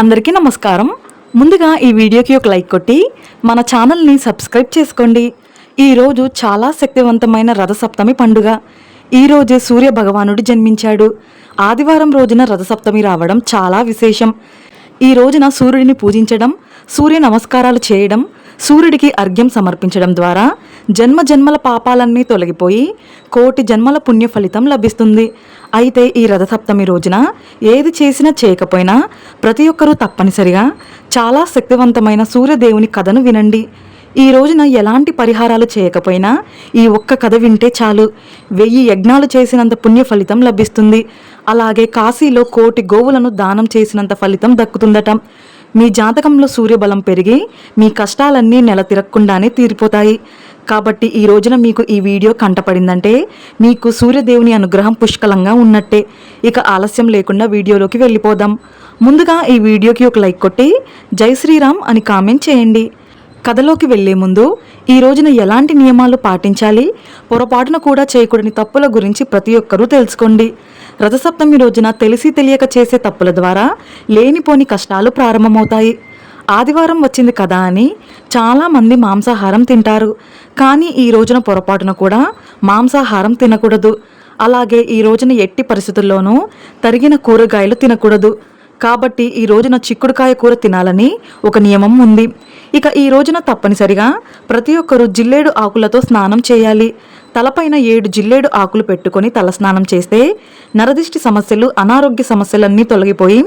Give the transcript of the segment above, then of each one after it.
అందరికీ నమస్కారం. ముందుగా ఈ వీడియోకి ఒక లైక్ కొట్టి మన ఛానల్ని సబ్స్క్రైబ్ చేసుకోండి. ఈరోజు చాలా శక్తివంతమైన రథసప్తమి పండుగ. ఈ రోజే సూర్య భగవానుడు జన్మించాడు. ఆదివారం రోజున రథసప్తమి రావడం చాలా విశేషం. ఈ రోజున సూర్యుడిని పూజించడం సూర్య నమస్కారాలు చేయడం సూర్యుడికి అర్ఘ్యం సమర్పించడం ద్వారా జన్మ జన్మల పాపాలన్నీ తొలగిపోయి కోటి జన్మల పుణ్య ఫలితం లభిస్తుంది. అయితే ఈ రథసప్తమి రోజున ఏది చేసినా చేయకపోయినా ప్రతి ఒక్కరూ తప్పనిసరిగా చాలా శక్తివంతమైన సూర్యదేవుని కథను వినండి. ఈ రోజున ఎలాంటి పరిహారాలు చేయకపోయినా ఈ ఒక్క కథ వింటే చాలు. వెయ్యి యజ్ఞాలు చేసినంత పుణ్య ఫలితం లభిస్తుంది. అలాగే కాశీలో కోటి గోవులను దానం చేసినంత ఫలితం దక్కుతుందట. మీ జాతకంలో సూర్యబలం పెరిగి మీ కష్టాలన్నీ నెల తిరగకుండానే తీరిపోతాయి. కాబట్టి ఈ రోజున మీకు ఈ వీడియో కంటపడిందంటే మీకు సూర్యదేవుని అనుగ్రహం పుష్కలంగా ఉన్నట్టే. ఇక ఆలస్యం లేకుండా వీడియోలోకి వెళ్ళిపోదాం. ముందుగా ఈ వీడియోకి ఒక లైక్ కొట్టి జై శ్రీరామ్ అని కామెంట్ చేయండి. కథలోకి వెళ్ళే ముందు ఈ రోజున ఎలాంటి నియమాలు పాటించాలి? పొరపాటున కూడా చేయకూడని తప్పుల గురించి ప్రతి ఒక్కరూ తెలుసుకోండి. రథసప్తమి రోజున తెలిసి తెలియక చేసే తప్పుల ద్వారా లేనిపోని కష్టాలు ప్రారంభమవుతాయి. ఆదివారం వచ్చింది కదా అని చాలామంది మాంసాహారం తింటారు. కానీ ఈ రోజున పొరపాటున కూడా మాంసాహారం తినకూడదు. అలాగే ఈ రోజున ఎట్టి పరిస్థితుల్లోనూ తరిగిన కూరగాయలు తినకూడదు. కాబట్టి ఈ రోజున చిక్కుడుకాయ కూర తినాలని ఒక నియమం ఉంది. ఇక ఈ రోజున తప్పనిసరిగా ప్రతి ఒక్కరూ జిల్లేడు ఆకులతో స్నానం చేయాలి. తలపైన ఏడు జిల్లేడు ఆకులు పెట్టుకొని తలస్నానం చేస్తే నరదిష్టి సమస్యలు అనారోగ్య సమస్యలన్నీ తొలగిపోయి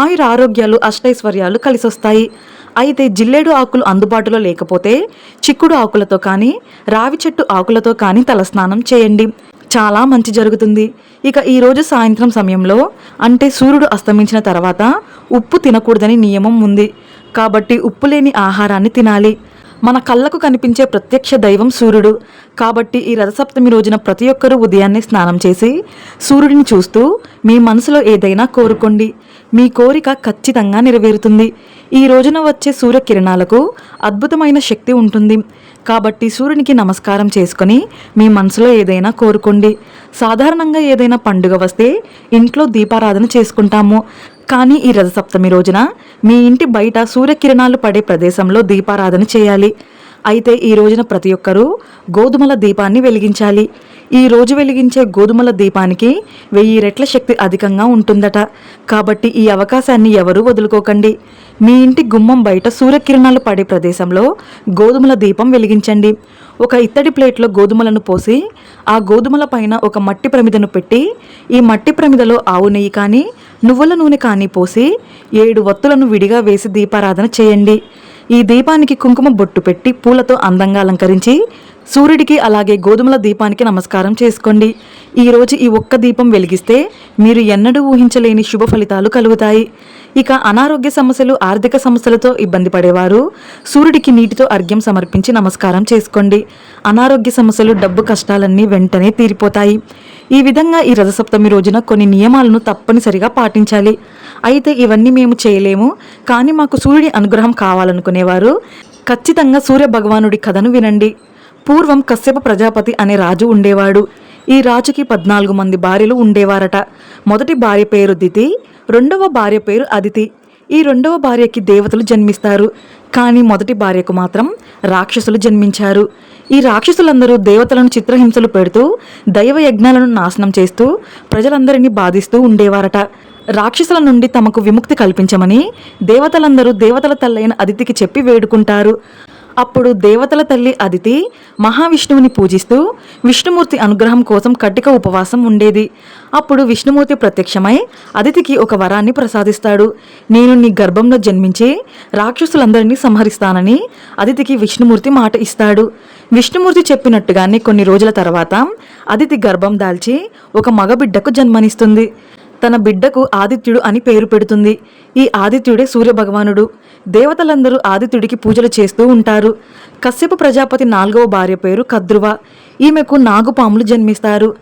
ఆయుర ఆరోగ్యాలు అష్టైశ్వర్యాలు కలిసొస్తాయి. అయితే జిల్లేడు ఆకులు అందుబాటులో లేకపోతే చిక్కుడు ఆకులతో కానీ రావి చెట్టు ఆకులతో కానీ తలస్నానం చేయండి. చాలా మంచి జరుగుతుంది. ఇక ఈరోజు సాయంత్రం సమయంలో అంటే సూర్యుడు అస్తమించిన తర్వాత ఉప్పు తినకూడదని నియమం ఉంది. కాబట్టి ఉప్పు లేని ఆహారాన్ని తినాలి. మన కళ్ళకు కనిపించే ప్రత్యక్ష దైవం సూర్యుడు. కాబట్టి ఈ రథసప్తమి రోజున ప్రతి ఒక్కరూ ఉదయాన్నే స్నానం చేసి సూర్యుడిని చూస్తూ మీ మనసులో ఏదైనా కోరుకోండి. మీ కోరిక ఖచ్చితంగా నెరవేరుతుంది. ఈ రోజున వచ్చే సూర్యకిరణాలకు అద్భుతమైన శక్తి ఉంటుంది. కాబట్టి సూర్యునికి నమస్కారం చేసుకొని మీ మనసులో ఏదైనా కోరుకోండి. సాధారణంగా ఏదైనా పండుగ వస్తే ఇంట్లో దీపారాధన చేసుకుంటాము. కానీ ఈ రథసప్తమి రోజున మీ ఇంటి బయట సూర్యకిరణాలు పడే ప్రదేశంలో దీపారాధన చేయాలి. అయితే ఈ రోజున ప్రతి ఒక్కరూ గోధుమల దీపాన్ని వెలిగించాలి. ఈ రోజు వెలిగించే గోధుమల దీపానికి వెయ్యి రెట్ల శక్తి అధికంగా ఉంటుందట. కాబట్టి ఈ అవకాశాన్ని ఎవరూ వదులుకోకండి. మీ ఇంటి గుమ్మం బయట సూర్యకిరణాలు పడే ప్రదేశంలో గోధుమల దీపం వెలిగించండి. ఒక ఇత్తడి ప్లేట్లో గోధుమలను పోసి ఆ గోధుమల పైన ఒక మట్టి ప్రమిదను పెట్టి ఈ మట్టి ప్రమిదలో ఆవు నెయ్యి కానీ నువ్వుల నూనె కానీ పోసి ఏడు వత్తులను విడిగా వేసి దీపారాధన చేయండి. ఈ దీపానికి కుంకుమ బొట్టు పెట్టి పూలతో అందంగా అలంకరించి సూర్యుడికి అలాగే గోధుమల దీపానికి నమస్కారం చేసుకోండి. ఈరోజు ఈ ఒక్క దీపం వెలిగిస్తే మీరు ఎన్నడూ ఊహించలేని శుభ ఫలితాలు కలుగుతాయి. ఇక అనారోగ్య సమస్యలు ఆర్థిక సమస్యలతో ఇబ్బంది పడేవారు సూర్యుడికి నీటితో అర్ఘ్యం సమర్పించి నమస్కారం చేసుకోండి. అనారోగ్య సమస్యలు డబ్బు కష్టాలన్నీ వెంటనే తీరిపోతాయి. ఈ విధంగా ఈ రథసప్తమి రోజున కొన్ని నియమాలను తప్పనిసరిగా పాటించాలి. అయితే ఇవన్నీ మేము చేయలేము. కానీ మాకు సూర్యుడి అనుగ్రహం కావాలనుకునేవారు. ఖచ్చితంగా సూర్య భగవానుడి కథను వినండి. పూర్వం కశ్యప ప్రజాపతి అనే రాజు ఉండేవాడు. ఈ రాజుకి పద్నాలుగు మంది భార్యలు ఉండేవారట. మొదటి భార్య పేరు దితి రెండవ భార్య పేరు అదితి. ఈ రెండవ భార్యకి దేవతలు జన్మిస్తారు. కానీ మొదటి భార్యకు మాత్రం రాక్షసులు జన్మించారు. ఈ రాక్షసులందరూ దేవతలను చిత్రహింసలు పెడుతూ దైవ యజ్ఞాలను నాశనం చేస్తూ ప్రజలందరినీ బాధిస్తూ ఉండేవారట. రాక్షసుల నుండి తమకు విముక్తి కల్పించమని దేవతలందరూ దేవతల తల్లైన అదితికి చెప్పి వేడుకుంటారు. అప్పుడు దేవతల తల్లి అదితి మహావిష్ణువుని పూజిస్తూ విష్ణుమూర్తి అనుగ్రహం కోసం కట్టిక ఉపవాసం ఉండేది. అప్పుడు విష్ణుమూర్తి ప్రత్యక్షమై అదితికి ఒక వరాన్ని ప్రసాదిస్తాడు. నేను నీ గర్భంలో జన్మించి రాక్షసులందరినీ సంహరిస్తానని అదితికి విష్ణుమూర్తి మాట ఇస్తాడు. విష్ణుమూర్తి చెప్పినట్టుగానే కొన్ని రోజుల తర్వాత అదితి గర్భం దాల్చి ఒక మగబిడ్డకు జన్మనిస్తుంది. తన బిడ్డకు ఆదిత్యుడు అని పేరు పెడుతుంది. ఈ ఆదిత్యుడే సూర్యభగవానుడు. దేవతలందరూ ఆదిత్యుడికి పూజలు చేస్తూ ఉంటారు. కశ్యప ప్రజాపతి నాలుగవ భార్య పేరు కద్రువ. ఈమెకు నాగుపాములు జన్మిస్తారు.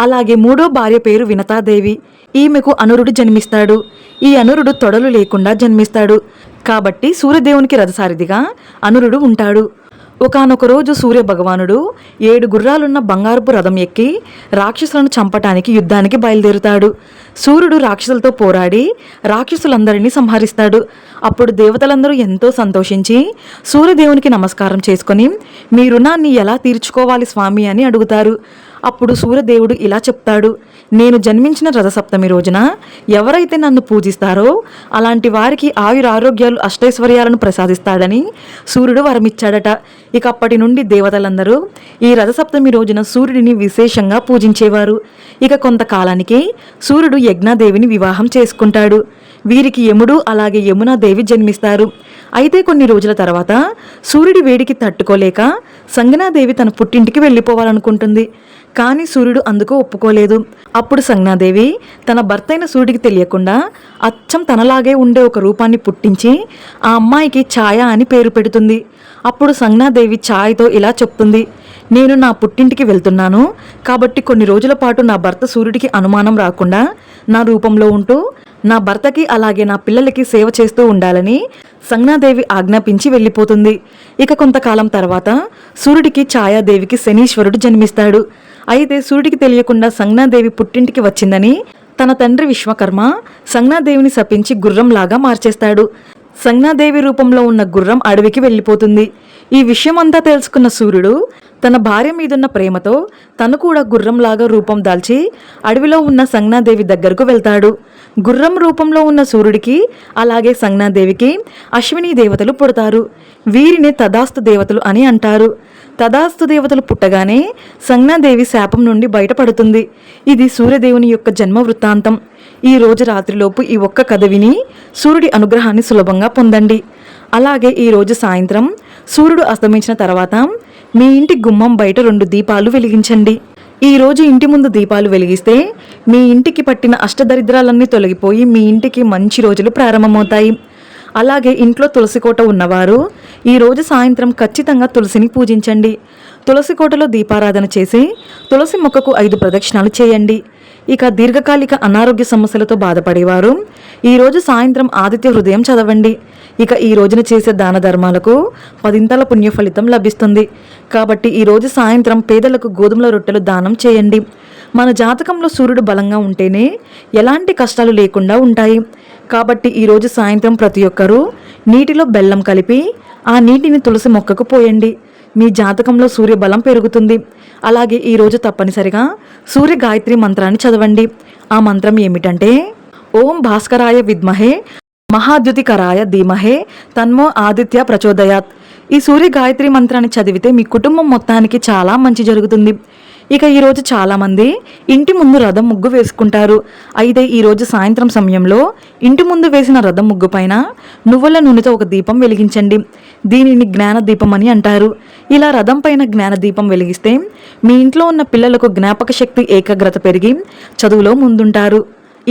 అలాగే మూడో భార్య పేరు వినతాదేవి. ఈమెకు అనురుడు జన్మిస్తాడు. ఈ అనురుడు తొడలు లేకుండా జన్మిస్తాడు. కాబట్టి సూర్యదేవునికి రథసారిదిగా అనురుడు ఉంటాడు. ఒకానొక రోజు సూర్య భగవానుడు ఏడు గుర్రాలున్న బంగారపు రథం ఎక్కి రాక్షసులను చంపటానికి యుద్ధానికి బయలుదేరుతాడు. సూర్యుడు రాక్షసులతో పోరాడి రాక్షసులందరినీ సంహరిస్తాడు. అప్పుడు దేవతలందరూ ఎంతో సంతోషించి సూర్యదేవునికి నమస్కారం చేసుకొని మీ రుణాన్ని ఎలా తీర్చుకోవాలి స్వామి? అని అడుగుతారు. అప్పుడు సూర్యదేవుడు ఇలా చెప్తాడు. నేను జన్మించిన రథసప్తమి రోజున ఎవరైతే నన్ను పూజిస్తారో అలాంటి వారికి ఆయుర ఆరోగ్యాలు అష్టైశ్వర్యాలను ప్రసాదిస్తాడని సూర్యుడు వరమిచ్చాడట. ఇక అప్పటి నుండి దేవతలందరూ ఈ రథసప్తమి రోజున సూర్యుడిని విశేషంగా పూజించేవారు. ఇక కొంతకాలానికి సూర్యుడు యజ్ఞాదేవిని వివాహం చేసుకుంటాడు. వీరికి యముడు అలాగే యమునాదేవి జన్మిస్తారు. అయితే కొన్ని రోజుల తర్వాత సూర్యుడి వేడికి తట్టుకోలేక సంగనాదేవి తన పుట్టింటికి వెళ్ళిపోవాలనుకుంటుంది. కానీ సూర్యుడు అందుకు ఒప్పుకోలేదు. అప్పుడు సంజ్ఞాదేవి తన భర్త అయిన సూర్యుడికి తెలియకుండా అచ్చం తనలాగే ఉండే ఒక రూపాన్ని పుట్టించి ఆ అమ్మాయికి ఛాయ అని పేరు పెడుతుంది. అప్పుడు సంజ్ఞాదేవి ఛాయతో ఇలా చెప్తుంది. నేను నా పుట్టింటికి వెళ్తున్నాను. కాబట్టి కొన్ని రోజుల పాటు నా భర్త సూర్యుడికి అనుమానం రాకుండా నా రూపంలో ఉంటూ నా భర్తకి అలాగే నా పిల్లలకి సేవ చేస్తూ ఉండాలని సంజ్ఞాదేవి ఆజ్ఞాపించి వెళ్ళిపోతుంది. ఇక కొంతకాలం తర్వాత సూర్యుడికి ఛాయాదేవికి శనీశ్వరుడు జన్మిస్తాడు. అయితే సూర్యుడికి తెలియకుండా సంజ్ఞాదేవి పుట్టింటికి వచ్చిందని తన తండ్రి విశ్వకర్మ సంజ్ఞాదేవిని శపించి గుర్రంలాగా మార్చేస్తాడు. సంజ్ఞాదేవి రూపంలో ఉన్న గుర్రం అడవికి వెళ్ళిపోతుంది. ఈ విషయమంతా తెలుసుకున్న సూర్యుడు తన భార్య మీదున్న ప్రేమతో తను కూడా గుర్రంలాగా రూపం దాల్చి అడవిలో ఉన్న సంజ్ఞాదేవి దగ్గరకు వెళ్తాడు. గుర్రం రూపంలో ఉన్న సూర్యుడికి అలాగే సంజ్ఞాదేవికి అశ్విని దేవతలు పుడతారు. వీరిని తదాస్తు దేవతలు అని అంటారు. తదాస్తు దేవతలు పుట్టగానే సంజ్ఞాదేవి శాపం నుండి బయటపడుతుంది. ఇది సూర్యదేవుని యొక్క జన్మ వృత్తాంతం. ఈ రోజు రాత్రిలోపు ఈ ఒక్క కథ విని సూర్యుడి అనుగ్రహాన్ని సులభంగా పొందండి. అలాగే ఈ రోజు సాయంత్రం సూర్యుడు అస్తమించిన తర్వాత మీ ఇంటి గుమ్మం బయట రెండు దీపాలు వెలిగించండి. ఈ రోజు ఇంటి ముందు దీపాలు వెలిగిస్తే మీ ఇంటికి పట్టిన అష్టదరిద్రాలన్నీ తొలగిపోయి మీ ఇంటికి మంచి రోజులు ప్రారంభమవుతాయి. అలాగే ఇంట్లో తులసి కోట ఉన్నవారు ఈరోజు సాయంత్రం ఖచ్చితంగా తులసిని పూజించండి. తులసి కోటలో దీపారాధన చేసి తులసి మొక్కకు ఐదు ప్రదక్షిణాలు చేయండి. ఇక దీర్ఘకాలిక అనారోగ్య సమస్యలతో బాధపడేవారు ఈరోజు సాయంత్రం ఆదిత్య హృదయం చదవండి. ఇక ఈ రోజున చేసే దాన ధర్మాలకు పదింతల పుణ్య ఫలితం లభిస్తుంది. కాబట్టి ఈరోజు సాయంత్రం పేదలకు గోధుమల రొట్టెలు దానం చేయండి. మన జాతకంలో సూర్యుడు బలంగా ఉంటేనే ఎలాంటి కష్టాలు లేకుండా ఉంటాయి. కాబట్టి ఈరోజు సాయంత్రం ప్రతి ఒక్కరూ నీటిలో బెల్లం కలిపి ఆ నీటిని తులసి మొక్కకు పోయండి. మీ జాతకంలో సూర్య బలం పెరుగుతుంది. అలాగే ఈరోజు తప్పనిసరిగా సూర్య గాయత్రి మంత్రాన్ని చదవండి. ఆ మంత్రం ఏమిటంటే ఓం భాస్కరాయ విద్మహే మహాద్యుతికరాయ ధీమహే తన్మో ఆదిత్య ప్రచోదయాత్. ఈ సూర్య గాయత్రి మంత్రాన్ని చదివితే మీ కుటుంబం మొత్తానికి చాలా మంచి జరుగుతుంది. ఇక ఈరోజు చాలామంది ఇంటి ముందు రథం ముగ్గు వేసుకుంటారు. అయితే ఈరోజు సాయంత్రం సమయంలో ఇంటి ముందు వేసిన రథం ముగ్గు పైన నువ్వుల నూనెతో ఒక దీపం వెలిగించండి. దీనిని జ్ఞాన దీపం అని అంటారు. ఇలా రథం పైన జ్ఞాన దీపం వెలిగిస్తే మీ ఇంట్లో ఉన్న పిల్లలకు జ్ఞాపక శక్తి ఏకాగ్రత పెరిగి చదువులో ముందుంటారు.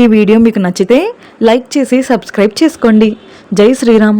ఈ వీడియో మీకు నచ్చితే లైక్ చేసి సబ్స్క్రైబ్ చేసుకోండి. జై శ్రీరామ్.